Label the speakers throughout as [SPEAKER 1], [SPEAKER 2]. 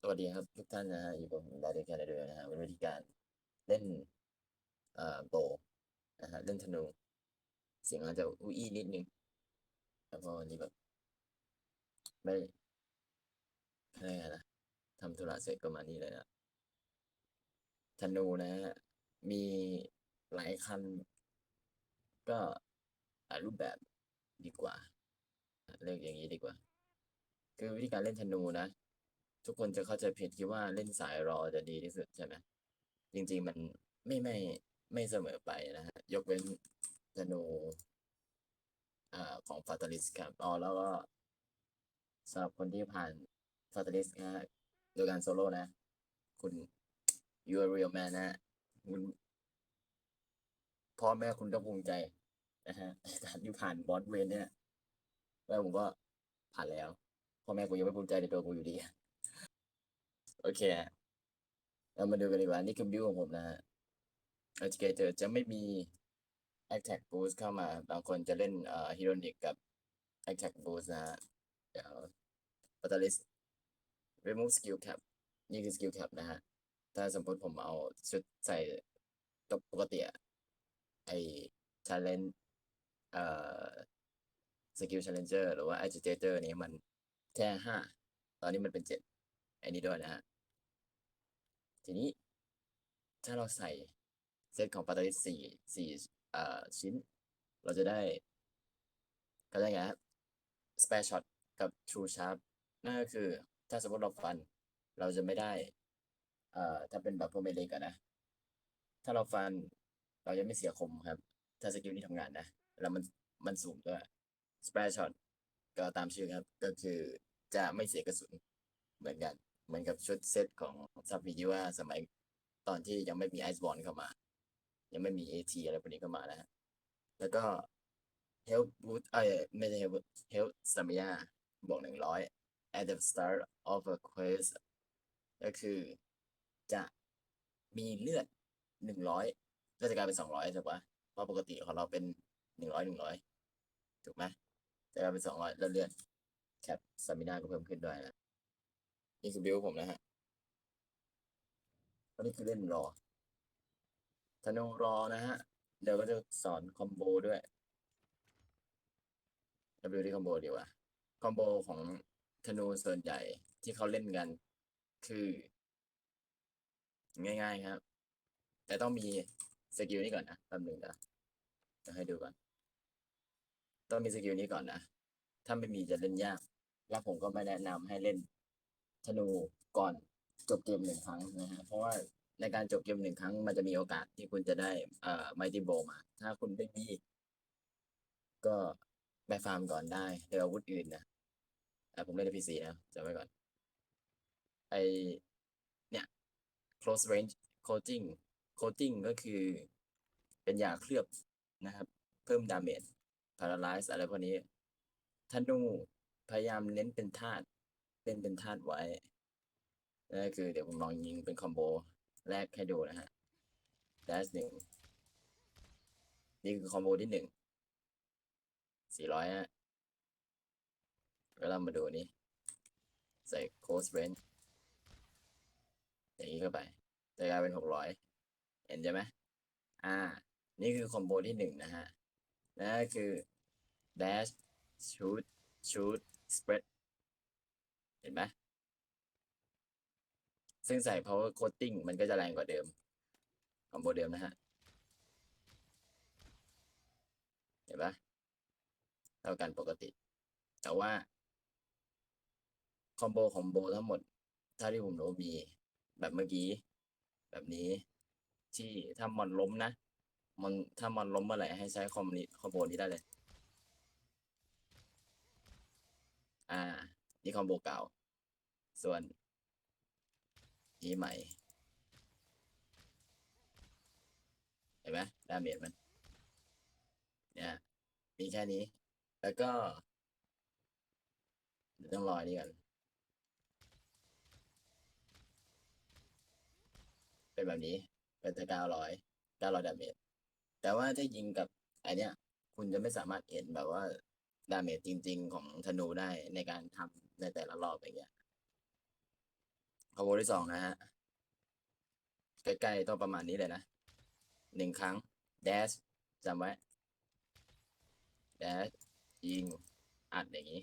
[SPEAKER 1] สวัสดีครับทุกท่านนะฮะอยู่กับผมดาเดนแคนาเดอร์นะฮะเป็นวิธีการเล่นเอ่อโบนะฮะเล่นธนู เสียงอาจจะอุ้ยนิดนึงแล้วก็วันนี้แบบ ไม่อะไรยกนะทำธุระเสร็จก็มานี่เลยนะธนูนะฮะมีหลายคัน ก็หลายรูปแบบดีกว่า เรียกอย่างนี้ดีกว่า คือวิธีการเล่นธนูนะ ทุกคนจะเข้าใจผิดคิดว่าเล่นสายรอจะดีที่สุดใช่ไหมจริง ๆ มันไม่ไม่ไม่เสมอไปนะฮะ ยกเว้นธนูอ่าของฟาตาลิสครับอ๋อแล้วก็สำหรับคนที่ผ่านฟาตาลิสนะฮะโดยการโซโล่นะ คุณ you are real man นะฮะคุณพ่อแม่คุณต้องภูมิใจนะฮะการที่ผ่านบอสเวนเนี่ยแล้วผมก็ผ่านแล้วพ่อแม่กูยังไม่ภูมิใจในตัวกูอยู่ดี โอเคเรามาดูกันดีกว่า นี่คือบิวของผมนะฮะ Educator จะไม่มี Attack Boost เข้ามา บางคนจะเล่นเอ่อ Heronic กับ Attack Boost นะฮะ เดี๋ยว Catalyst Remove Skill Cap นี่คือ Skill Cap นะฮะ ถ้าสมมติผมเอาชุดใส่ตกปกติอะไอ Challenge เอ่อ Skill Challenger หรือว่า Agitator นี้มันแค่ห้า ตอนนี้มันเป็นเจ็ดอันนี้ด้วยนะฮะ ทีนี้ ถ้าเราใส่เซตของปาตาลิสสี่สี่เอ่อชิ้น เราจะได้ ก็ได้ไงครับ spare shot กับ true sharp นั่นก็คือ ถ้าสมมติเราฟัน เราจะไม่ได้เอ่อถ้าเป็นแบบพวกเมเล็กอะนะ ถ้าเราฟัน เราจะไม่เสียคมครับ ถ้าสกิลนี้ทำงานนะ แล้วมันมันสูงด้วย spare shot ก็ตามชื่อครับ ก็คือจะไม่เสียกระสุนเหมือนกัน เหมือนกับชุดเซตของซับวิจิว่าสมัยตอนที่ยังไม่มีไอซ์บอลเข้ามา ยังไม่มีเอทีอะไรพวกนี้เข้ามานะฮะแล้วก็ help boost เอ้ยไม่ใช่ help help stamina บวกหนึ่งร้อย at the start of a quest ก็คือจะมีเลือดหนึ่งร้อยก็จะกลายเป็นสองร้อยถูกปะเพราะปกติของเราเป็นหนึ่งร้อยหนึ่งร้อยถูกไหมจะกลายเป็นสองร้อยแล้วเลือดแคปสมินาก็เพิ่มขึ้นด้วยนะ นี่คือบิลผมนะฮะอันนี้คือเล่นรอธนูรอนะฮะ เดี๋ยวก็จะสอนคอมโบด้วยเราไปดูที่คอมโบดีกว่า คอมโบของธนูส่วนใหญ่ที่เขาเล่นกัน คือ ง่าย ๆครับ แต่ต้องมีสกิลนี้ก่อนนะแป๊บหนึ่งนะจะให้ดูก่อน ต้องมีสกิลนี้ก่อนนะ ถ้าไม่มีจะเล่นยาก แล้วผมก็ไม่แนะนำให้เล่น ธนูก่อนจบเกมหนึ่งครั้งนะฮะเพราะว่าในการจบเกมหนึ่งครั้ง มันจะมีโอกาสที่คุณจะได้เอ่อไมติโบมา ถ้าคุณไม่มี ก็ไปฟาร์มก่อนได้โดยอาวุธอื่นนะอ่ผมเล่นในพีซีนะจำไว้ก่อนไอเนี่ย close range coating coating ก็คือเป็นยาเคลือบนะครับ เพิ่มดาเมจ paralyze อะไรพวกนี้ธนูพยายามเน้นเป็นธาตุ เล่นเป็นธาตุไว้นั่นก็คือเดี๋ยวผมลองยิงเป็นคอมโบแรกให้ดูนะฮะ dash หนึ่งนี่คือคอมโบที่หนึ่งสี่ร้อยฮะแล้วเรามาดูนี่ใส่ close range อย่างนี้เข้าไปจะกลายเป็นหกร้อยเห็นใช่ไหมอ่า นี่คือคอมโบที่หนึ่งนะฮะนั่นก็คือ dash shoot shoot spread เห็นไหมซึ่งใส่ power coating มันก็จะแรงกว่าเดิมคอมโบเดิมนะฮะ เห็นปะเท่ากันปกติ แต่ว่า คอมโบของโบทั้งหมด ถ้าที่ผมรู้มีแบบเมื่อกี้ แบบนี้ที่ถ้ามอนล้มนะมันถ้ามอนล้มเมื่อไหร่ให้ใช้คอมนี้คอมโบนี้ได้เลย อ่า นี่คอมโบเก่า ส่วนนี้ใหม่ เห็นไหมดาเมจมัน เนี่ย มีแค่นี้ แล้วก็ต้องรออันนี้ก่อนเป็นแบบนี้เป็นเก้าร้อยเก้าร้อยดาเมจแต่ว่าถ้ายิงกับไอเนี้ย คุณจะไม่สามารถเห็นแบบว่า ดาเมจจริง ๆ ของธนูได้ในการทำในแต่ละรอบอย่างเงี้ยอโบที่สองนะฮะ ใกล้ๆต้องประมาณนี้เลยนะหนึ่งครั้ง dash จำไว้ dash ยิง อัดอย่างนี้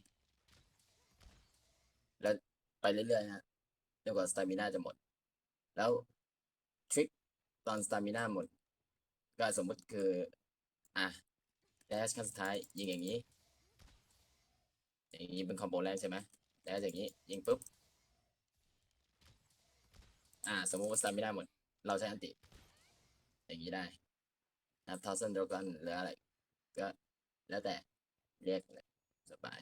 [SPEAKER 1] แล้วไปเรื่อยๆฮะจนกว่าสตามิน่าจะหมด แล้วทริคตอนสตามิน่าหมด ก็สมมติคือ อะ dash ครั้งสุดท้ายยิงอย่างนี้ อย่างนี้เป็นคอมโบแรกใช่ไหม dash อย่างนี้ยิงปุ๊บ อ่า สมมติว่าสตามิน่าหมด เราใช้อันติ อย่างนี้ได้นะครับทอสันโดกันหรืออะไร ก็แล้วแต่เรียกสบาย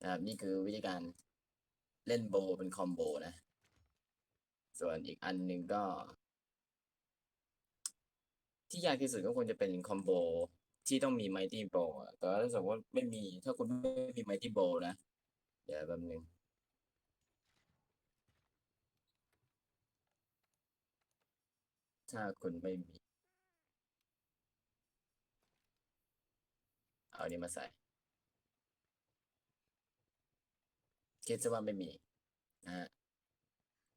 [SPEAKER 1] นะครับนี่คือวิธีการเล่นโบเป็นคอมโบนะ ส่วนอีกอันหนึ่งก็ ที่ยากที่สุดก็ควรจะเป็นคอมโบ ที่ต้องมีไมตี้โบ่ะแต่ถ้าสมมติว่าไม่มีถ้าคุณไม่มีไมตี้โบนะ เดี๋ยวแป๊บนึงถ้าคุณไม่มี เอานี้มาใส่ คิดซะว่าไม่มีนะฮะ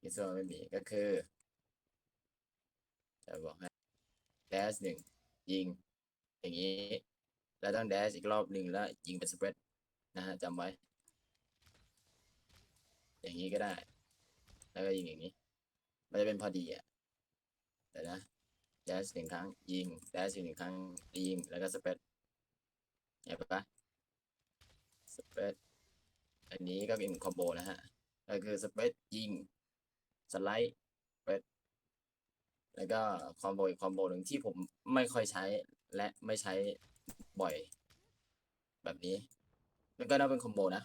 [SPEAKER 1] คิดซะว่าไม่มีก็คือจะบอกให้ dash หนึ่งยิง อย่างนี้ แล้วต้อง dash อีกรอบหนึ่งแล้วยิงเป็น spread นะฮะจำไว้ อย่างนี้ก็ได้ แล้วก็ยิงอย่างนี้ มันจะเป็นพอดีอะเดี๋ยวนะ dash หนึ่งครั้ง ยิง dash อีกหนึ่งครั้งยิงแล้วก็ spread เห็นปะ spread อันนี้ก็เป็นคอมโบนะฮะก็คือ spread ยิงสไลด์แล้วก็คอมโบอีกคอมโบหนึ่งที่ผมไม่ค่อยใช้ และไม่ใช้บ่อย แบบนี้ มันก็นับเป็นคอมโบนะ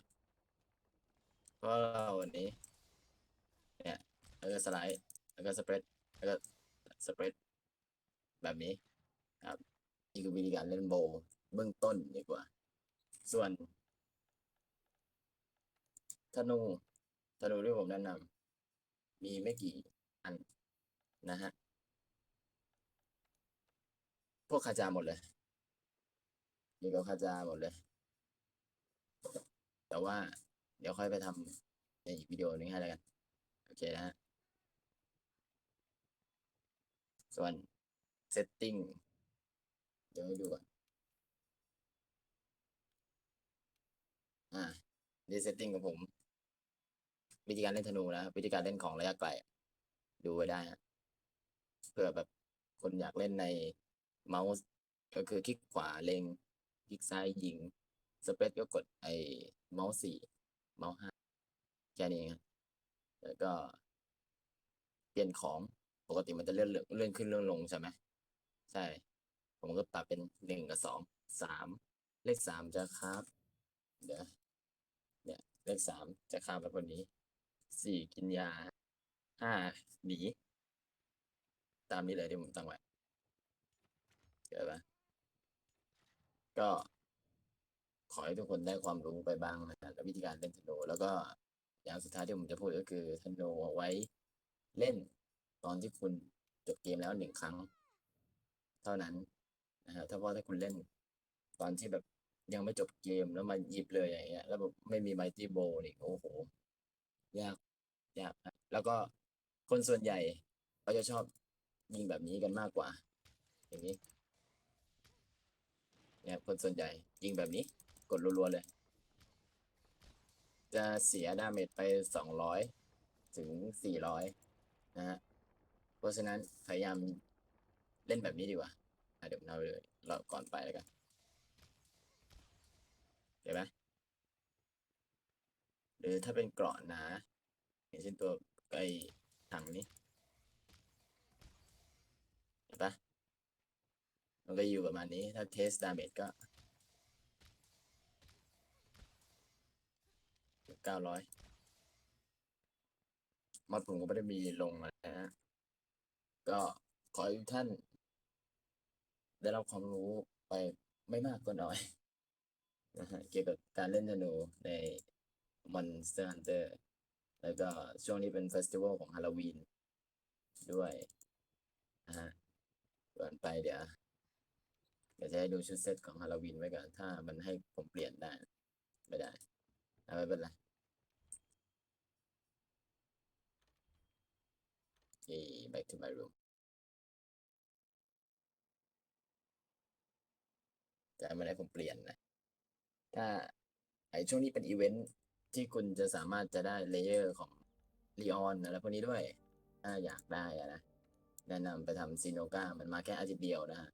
[SPEAKER 1] เพราะเราวันนี้ เนี่ยแล้วก็สไลด์แล้วก็สเปรดแล้วก็สเปรดแบบนี้ครับนี่คือวิธีการเล่นโบว์เบื้องต้นดีกว่า ส่วนธนูธนูที่ผมแนะนำมีไม่กี่อันนะฮะ พวกคาจาหมดเลยอยู่กับคาจาหมดเลย แต่ว่าเดี๋ยวค่อยไปทำในอีกวิดีโอนึงให้แล้วกัน โอเคนะฮะส่วน setting เดี๋ยวให้ดูก่อน อ่านี่ setting ของผม วิธีการเล่นธนูนะ วิธีการเล่นของระยะไกล ดูไว้ได้ฮะเผื่อแบบคนอยากเล่นใน เมาส์ก็คือคลิกขวาเล็ง คลิกซ้ายยิงสเปซก็กดไอเมาส์สี่เมาส์ห้าแค่นี้ครับแล้วก็เปลี่ยนของปกติมันจะเลื่อนเลื่อนขึ้นเลื่อนลงใช่ไหมใช่ ผมก็ปรับเป็นหนึ่งกับสองสามเลขสามจะคาบเดี๋ยวเนี่ยเลขสามจะคาบแบบคนนี้สี่กินยาห้าหนีตามนี้เลยที่ผมตั้งไว้ เกิดปะก็ขอให้ทุกคนได้ความรู้ไปบ้างนะกับวิธีการเล่นธนูแล้วก็อย่างสุดท้ายที่ผมจะพูดก็คือธนูเอาไว้เล่นตอนที่คุณจบเกมแล้วหนึ่งครั้ง เท่านั้นนะฮะถ้าว่าถ้าคุณเล่น ตอนที่แบบยังไม่จบเกมแล้วมาหยิบเลยอย่างเงี้ย แล้วแบบไม่มีไมตี้โบนี่โอ้โหยากยากแล้วก็คนส่วนใหญ่เขาจะชอบยิงแบบนี้กันมากกว่า อย่างนี้ นี่ยคนส่วนใหญ่ยิงแบบนี้กดรัวๆเลย จะเสียดาเมจไปสองร้อยถึงสี่ร้อยนะฮะเพราะฉะนั้นพยายามเล่นแบบนี้ดีกว่าเดี๋ยวเอาเลยเราก่อนไปแล้วกันเห็นไหมหรือถ้าเป็นเกราะหนาอย่างเช่นตัวไอ้ถังนี้ เห็นปะ มันก็อยู่ประมาณนี้ ถ้าเทสดาเมจก็เก้าร้อยมอดผมก็ไม่ได้มีลงมานะฮะก็ขอให้ทุกท่าน ได้รับความรู้ไปไม่มากก็น้อยนะฮะเกี่ยวกับการเล่นธนูใน Monster Hunter แล้วก็ช่วงนี้เป็นเฟสติวัลของฮาโลวีนด้วยนะฮะก่อนไปเดี๋ยว เดี๋ยวจะให้ดูชุดเซตของฮาโลวีนไว้ก่อน ถ้ามันให้ผมเปลี่ยนได้ ไม่ได้เอาไม่เป็นไร Okay, back to my room แต่ไม่ได้ผมเปลี่ยนนะ ถ้าไอช่วงนี้เป็นอีเวนท์ที่คุณจะสามารถจะได้เลเยอร์ของลีออนอะไรพวกนี้ด้วย ถ้าอยากได้อะนะ แนะนำไปทำซีโนกามันมาแค่อาทิตย์เดียวนะฮะ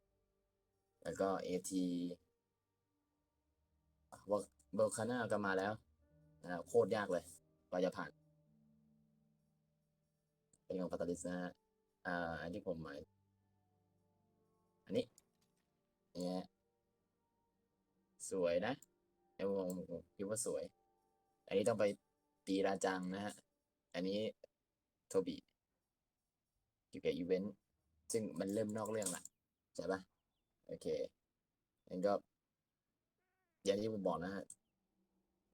[SPEAKER 1] แล้วก็เอทีวเบลคาน่าก็มาแล้วนะโคตรยากเลยกว่าจะผ่าน เป็นของปาตาลิสนะฮะอ่า อันที่ผมหมายอันนี้เนี่ยสวยนะไอ้วงผมคิดว่าสวย อันนี้ต้องไปตีราจังนะฮะ อันนี้โทบีอยู่กับอีเวนต์ซึ่งมันเริ่มนอกเรื่องละใช่ปะ โอเคงั้นก็ อย่างที่ผมบอกนะฮะ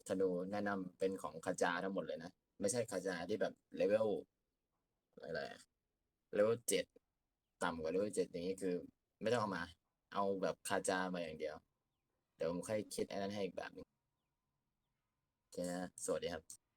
[SPEAKER 1] ธนูแนะนำเป็นของคาจาทั้งหมดเลยนะ ไม่ใช่คาจาที่แบบเลเวลอะไรเลเวลเจ็ดต่ำกว่าเลเวลเจ็ดอย่างนี้คือ ไม่ต้องเอามา เอาแบบคาจามาอย่างเดียว เดี๋ยวผมค่อยคิดอ้นั้นให้อีกแบบหนึงโอเคนะสวัสดีครับ